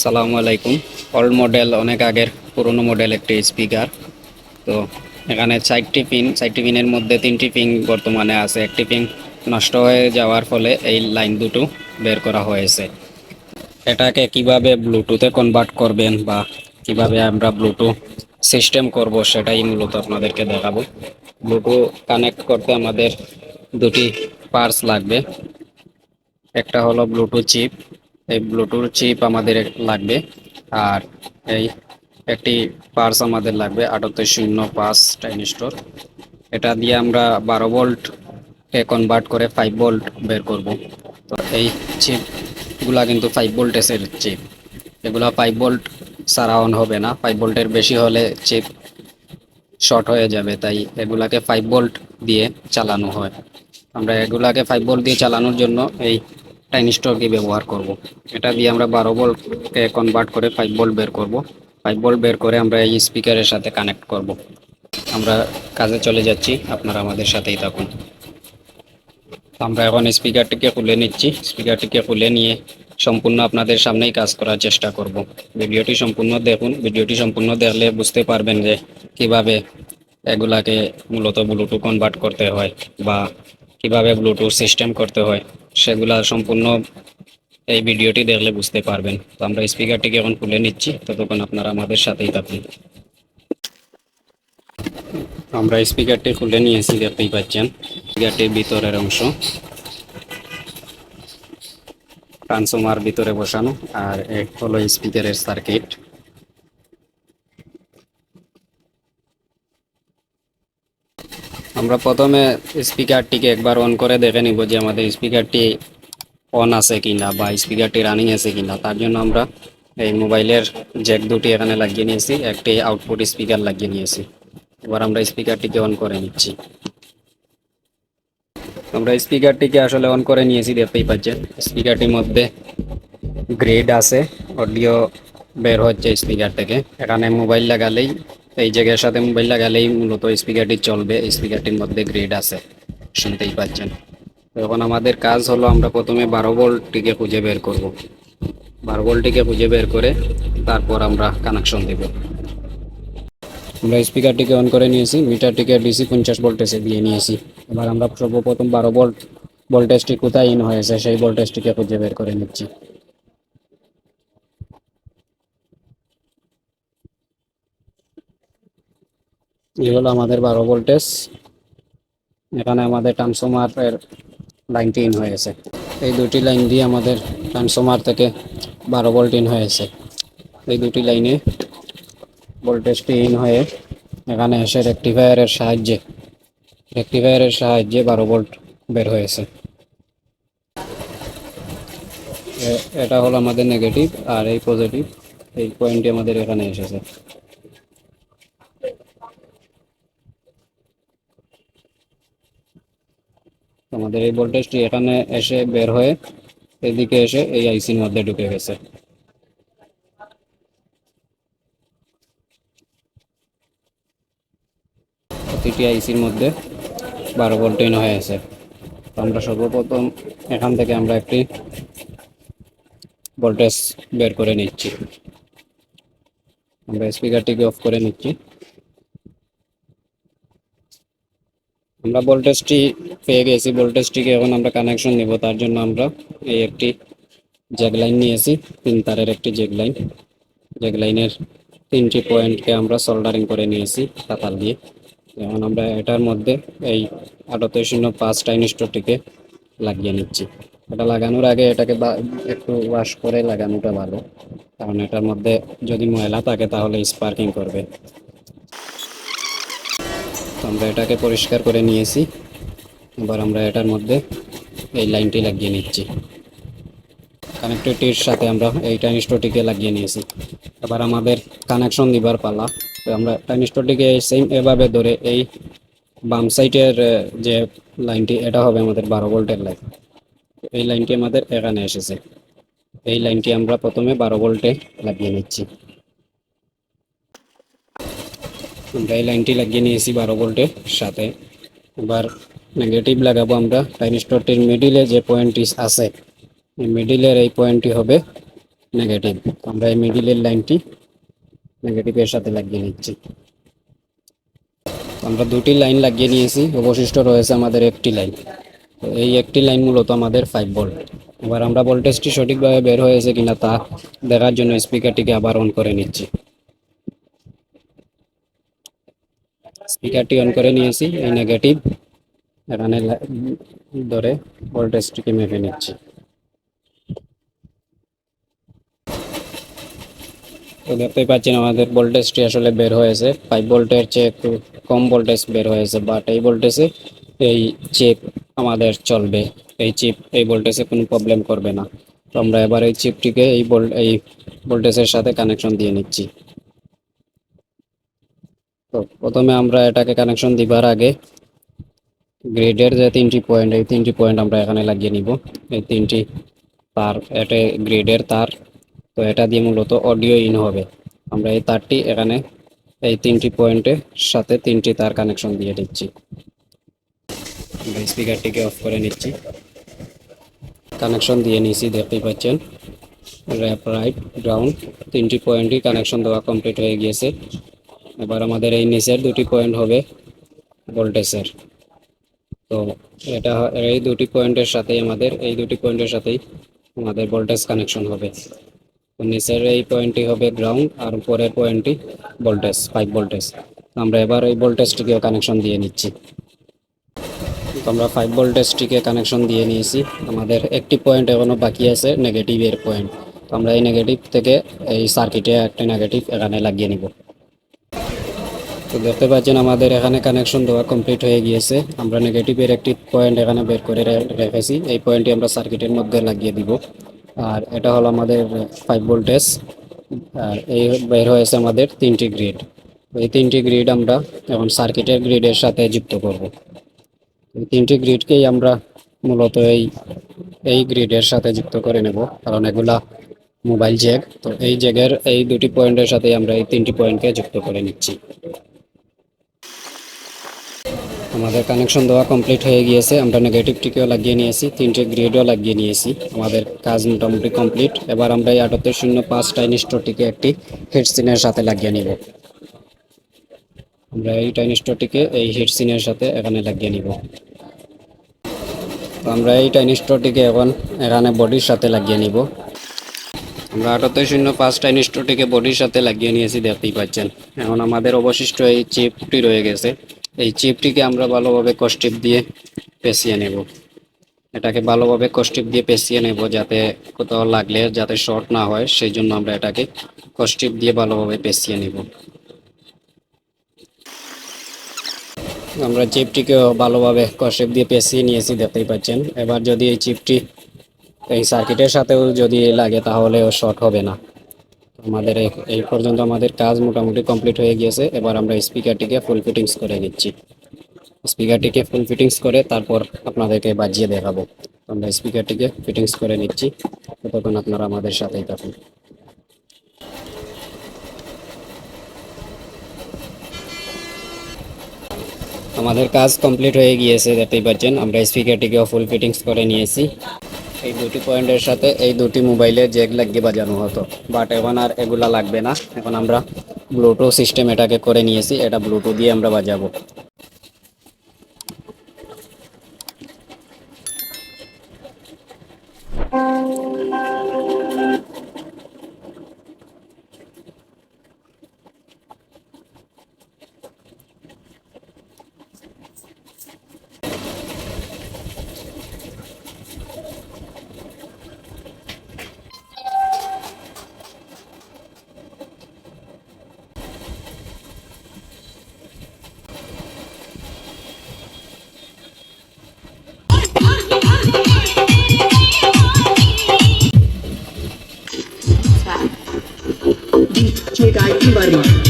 সালামু আলাইকুম। Old model অনেক আগের পুরনো মডেল একটি স্পিকার তো এখানে চারটি পিন চারটি পিনের মধ্যে তিনটি পিন বর্তমানে আছে। একটি পিন নষ্ট হয়ে যাওয়ার ফলে এই লাইন দুটো বের করা হয়েছে। এটাকে কীভাবে ব্লুটুথে কনভার্ট করবেন বা কীভাবে আমরা ব্লুটুথ সিস্টেম করব, সেটাই মূলত আপনাদেরকে দেখাবো। ব্লুটুথ কানেক্ট করতে আমাদের দুটি পার্স লাগবে। একটা হলো ব্লুটুথ চিপ এই ব্লুটুথ চিপ আমাদের লাগবে। আর এই একটি পার্স আমাদের লাগবে, আটাত্তর শূন্য পাঁচ টাইনিস্টোর এটা দিয়ে আমরা বারো ভোল্টকে কনভার্ট করে ফাইভ ভোল্ট বের করব। তো এই চিপগুলা কিন্তু ফাইভ ভোল্টেসের চিপ এগুলা ফাইভ ভোল্ট সারা অন হবে না। ফাইভ ভোল্টের বেশি হলে চিপ শর্ট হয়ে যাবে, তাই এগুলাকে ফাইভ ভোল্ট দিয়ে চালানো হয়। আমরা এগুলাকে ফাইভ ভোল্ট দিয়ে চালানোর জন্য এই টাইনিস্টরকে ব্যবহার করব। এটা দিয়ে আমরা বারো ভোল্টকে কনভার্ট করে ফাইভ ভোল্ট বের করব। ফাইভ ভোল্ট বের করে আমরা এই স্পিকারের সাথে কানেক্ট করব। আমরা কাজে চলে যাচ্ছি, আপনারা আমাদের সাথেই থাকুন আমরা এখন স্পিকারটিকে খুলে নিচ্ছি স্পিকারটিকে খুলে নিয়ে সম্পূর্ণ আপনাদের সামনেই কাজ করার চেষ্টা করব ভিডিওটি সম্পূর্ণ দেখুন ভিডিওটি সম্পূর্ণ দেখলে বুঝতে পারবেন যে কীভাবে এগুলাকে মূলত ব্লুটুথ কনভার্ট করতে হয় বা কীভাবে ব্লুটুথ সিস্টেম করতে হয় সেগুলা সম্পূর্ণ এই ভিডিওটি দেখলে বুঝতে পারবেন। তো আমরা স্পিকারটিকে এখন খুলে নিচ্ছি, ততক্ষণ আপনারা আমাদের সাথেই থাকুন। আমরা স্পিকারটি খুলে নিয়েছি, দেখতেই পাচ্ছেন। স্পিকারটির ভিতরের অংশ। ট্রান্সফর্মার ভিতরে বসানো, আর এক হলো স্পিকারের সার্কিট। আমরা প্রথমে স্পিকারটিকে একবার অন করে দেখে নিব যে আমাদের স্পিকারটি অন আছে কিনা বা স্পিকারটি রানিং আছে কিনা। তার জন্য আমরা এই মোবাইলের জ্যাক দুটি এখানে লাগিয়ে নিয়েছি, একটি আউটপুট স্পিকার লাগিয়ে নিয়েছি। এবার আমরা স্পিকারটিকে অন করে নিচ্ছি। আমরা স্পিকারটিকে আসলে অন করে নিয়েছি, দেখতেই পাচ্ছেন। স্পিকারটির মধ্যে গ্রেড আছে অডিও বের হচ্ছে স্পিকার থেকে। এখানে মোবাইল লাগালেই এই জায়গার সাথে মোবাইল লাগালেই মূলত স্পিকারটি চলবে স্পিকারটির মধ্যে গ্রেড আছে, শুনতেই পাচ্ছেন। এখন আমাদের কাজ হলো আমরা প্রথমে বারো ভোল্টটিকে খুঁজে বের করব। বারো ভোল্টটিকে খুঁজে বের করে তারপর আমরা কানেকশন দেব। আমরা স্পিকারটিকে অন করে নিয়েছি মিটারটিকে ডিসি পঞ্চাশ ভোল্টেজে দিয়ে নিয়েছি। এবার আমরা সর্বপ্রথম বারো ভোল্ট ভোল্টেজটি কোথায় ইন হয়েছে, সেই ভোল্টেজটিকে খুঁজে বের করে নিচ্ছি। এই হলো আমাদের বারো ভোল্টেজ। এখানে আমাদের ট্রান্সফর্মারের লাইনটি ইন হয়েছে। এই দুটি লাইন দিয়ে আমাদের ট্রান্সফর্মার থেকে বারো ভোল্ট ইন হয়েছে। এই দুটি লাইনে ভোল্টেজটি ইন হয়ে এখানে এসে রেক্টিফায়ারের সাহায্যে রেক্টিফায়ারের সাহায্যে বারো ভোল্ট বের হয়েছে। এটা হলো আমাদের নেগেটিভ আর এই পজিটিভ এই পয়েন্টটি আমাদের এখানে এসেছে। আমাদের এই ভোল্টেজটি এখানে এসে বের হয়ে এদিকে এসে এই আইসির মধ্যে ঢুকে গেছে। প্রতিটি আইসির মধ্যে বারো ভোল্ট ইন হয়েছে তো আমরা সর্বপ্রথম এখান থেকে আমরা একটি ভোল্টেজ বের করে নিচ্ছি। আমরা স্পিকারটিকে অফ করে নিচ্ছি। আমরা ভোল্টেজটি পেয়ে গেছি। ভোল্টেজটিকে এখন আমরা কানেকশন নিব। তার জন্য আমরা এই একটি জ্যাক লাইন নিয়েছি, তিন তারের একটি জ্যাক লাইন জ্যাক লাইনের তিনটি পয়েন্টকে আমরা সোল্ডারিং করে নিয়েছি তাতাল দিয়ে। এখন আমরা এটার মধ্যে এই আটাত্তর শূন্য পাঁচ টাইনিস্টোরটিকে লাগিয়ে নিচ্ছি। এটা লাগানোর আগে এটাকে একটু ওয়াশ করে লাগানোটা ভালো। কারণ এটার মধ্যে যদি ময়লা থাকে তাহলে স্পার্কিং করবে। তো আমরা এটাকে পরিষ্কার করে নিয়েছি। এবার আমরা এটার মধ্যে এই লাইনটি লাগিয়ে নিচ্ছি। কানেক্টরটির সাথে আমরা এই ট্রানজিস্টরটিকে লাগিয়ে নিয়েছি। এবার আমাদের কানেকশন দিবার পালা। তো আমরা ট্রানজিস্টরটিকে সেম এভাবে ধরে এই বাম সাইডের যে লাইনটি, এটা হবে আমাদের বারো ভোল্টের লাইন। এই লাইনটি আমাদের এখানে এসেছে। এই লাইনটি আমরা প্রথমে বারো ভোল্টে লাগিয়ে নিচ্ছি। আমরা এই লাইনটি লাগিয়ে নিয়েছি বারো ভোল্টের সাথে। এবার নেগেটিভ লাগাবো আমরা। ট্রাইনিস্টরটির মিডিলে যে পয়েন্টটি আছে, এই মিডিলের এই পয়েন্টটি হবে নেগেটিভ আমরা এই মিডিলের লাইনটি নেগেটিভের সাথে লাগিয়ে নিচ্ছি। আমরা দুটি লাইন লাগিয়ে নিয়েছি, অবশিষ্ট রয়েছে আমাদের একটি লাইন তো এই একটি লাইন মূলত আমাদের ফাইভ ভোল্ট এবার আমরা ভোল্টেজটি সঠিকভাবে বের হয়েছে কিনা তা দেখার জন্য স্পিকারটিকে আবার অন করে নিচ্ছি। স্পিকারটি অন করে নিয়েছি, এই নেগেটিভ এখানে ধরে ভোল্টেজটিকে মেপে নিচ্ছি। তো দেখতেই পাচ্ছেন আমাদের ভোল্টেজটি আসলে বের হয়েছে। ফাইভ ভোল্টের চেয়ে একটু কম ভোল্টেজ বের হয়েছে বাট এই ভোল্টেজে এই চিপ আমাদের চলবে। এই চিপ এই ভোল্টেজে কোনো প্রবলেম করবে না। তো আমরা এবার এই চিপটিকে এই ভোল্ট এই ভোল্টেজের সাথে কানেকশন দিয়ে নিচ্ছি। তো প্রথমে আমরা এটাকে কানেকশন দিবার আগে গ্রিডের যে তিনটি পয়েন্ট এই তিনটি পয়েন্ট আমরা এখানে লাগিয়ে নিব। এই তিনটি তার, এটা গ্রিডের তার, তো এটা দিয়ে মূলত অডিও ইন হবে। আমরা এই তারটি এখানে, এই তিনটি পয়েন্টের সাথে তিনটি তার কানেকশন দিয়ে দিচ্ছি। আমরা স্পিকারটিকে অফ করে নিচ্ছি। কানেকশন দিয়ে নিয়েছি দেখতেই পাচ্ছেন। র্যাপ রাইট গ্রাউন্ড তিনটি পয়েন্টই কানেকশন দেওয়া কমপ্লিট হয়ে গিয়েছে। এবার আমাদের এই নিচের দুটি পয়েন্ট হবে ভোল্টেজের তো এটা এই দুটি পয়েন্টের সাথেই আমাদের, এই দুটি পয়েন্টের সাথেই আমাদের ভোল্টেজ কানেকশন হবে। তো নিচের এই পয়েন্টটি হবে গ্রাউন্ড আর উপরের পয়েন্টটি ভোল্টেজ ফাইভ ভোল্টেজ আমরা এবার এই ভোল্টেজটিকেও কানেকশন দিয়ে নিচ্ছি। তো আমরা ফাইভ ভোল্টেজটিকে কানেকশন দিয়ে নিয়েছি। আমাদের একটি পয়েন্ট এখনও বাকি আছে নেগেটিভের পয়েন্ট তো আমরা এই নেগেটিভ থেকে এই সার্কিটে একটা নেগেটিভ এখানে লাগিয়ে নিব। তো দেখতে পাচ্ছেন আমাদের এখানে কানেকশন দেওয়া কমপ্লিট হয়ে গিয়েছে। আমরা নেগেটিভের একটি পয়েন্ট এখানে বের করে রেখেছি। এই পয়েন্টটি আমরা সার্কিটের মধ্যে লাগিয়ে দিব। আর এটা হলো আমাদের ফাইভ ভোল্টেজ আর এই বের হয়েছে আমাদের তিনটি গ্রিড এই তিনটি গ্রিড আমরা এখন সার্কিটের গ্রিডের সাথে যুক্ত করব। এই তিনটি গ্রিডকেই আমরা মূলত এই এই গ্রিডের সাথে যুক্ত করে নেব। কারণ এগুলা মোবাইল জ্যাগ তো এই জ্যাগের এই দুটি পয়েন্টের সাথে আমরা এই তিনটি পয়েন্টকে যুক্ত করে নিচ্ছি। আমাদের কানেকশন দেওয়া কমপ্লিট হয়ে গিয়েছে। আমরা নেগেটিভটিকেও লাগিয়ে নিয়েছি, তিনটে গ্রেডও লাগিয়ে নিয়েছি। আমাদের কাজ মোটামুটি কমপ্লিট এবার আমরা এই আটাত্তর শূন্য পাঁচ টাইনিস্টোরটিকে একটি হেডসিনের সাথে লাগিয়ে নিব। আমরা এই টাইনিস্টোরটিকে এই হেডসিনের সাথে এখানে লাগিয়ে নিব। তো আমরা এই টাইনিস্টোরটিকে এখন এখানে বডির সাথে লাগিয়ে নিব। আমরা আটাত্তর শূন্য পাঁচ টাইনিস্টোরটিকে বডির সাথে লাগিয়ে নিয়েছি, দেখতেই পাচ্ছেন। এখন আমাদের অবশিষ্ট এই চিপটি রয়ে গেছে। এই চিপটিকে আমরা ভালোভাবে কষ্টিপ দিয়ে পেঁচিয়ে নেব। এটাকে ভালোভাবে কষ্টিপ দিয়ে পেঁচিয়ে নেব যাতে কোথাও লাগলে যাতে শর্ট না হয় সেই জন্য আমরা এটাকে কষ্টিপ দিয়ে ভালোভাবে পেঁচিয়ে নেব। আমরা চিপটিকেও ভালোভাবে কষ্টিপ দিয়ে পেঁচিয়ে নিয়েছি, দেখতেই পাচ্ছেন। এবার যদি এই চিপটি এই সার্কিটের সাথেও যদি লাগে তাহলেও শর্ট হবে না। আমাদের এই- পর্যন্ত আমাদের কাজ মোটামুটি কমপ্লিট হয়ে গিয়েছে। এবার আমরা স্পিকারটিকে ফুল ফিটিংস করে নিচ্ছি। স্পিকারটিকে ফুল ফিটিংস করে তারপর আপনাদেরকে বাজিয়ে দেখাবো। আমরা স্পিকারটিকে ফিটিংস করে নিচ্ছি। ততক্ষণ আপনারা আমাদের সাথেই থাকুন। আমাদের কাজ কমপ্লিট হয়ে গিয়েছে, দেখতেই পাচ্ছেন। আমরা স্পিকারটিকেও ফুল ফিটিংস করে নিয়েছি। এই দুটি পয়েন্টের সাথে এই দুটি মোবাইলে জ্যাক লাগিয়ে বাজানো হতো। বাট এখন আর এগুলা লাগবে না। এখন আমরা ব্লুটুথ সিস্টেম এটাকে করে নিয়েছি। এটা ব্লুটুথ দিয়ে আমরা বাজাবো। Martin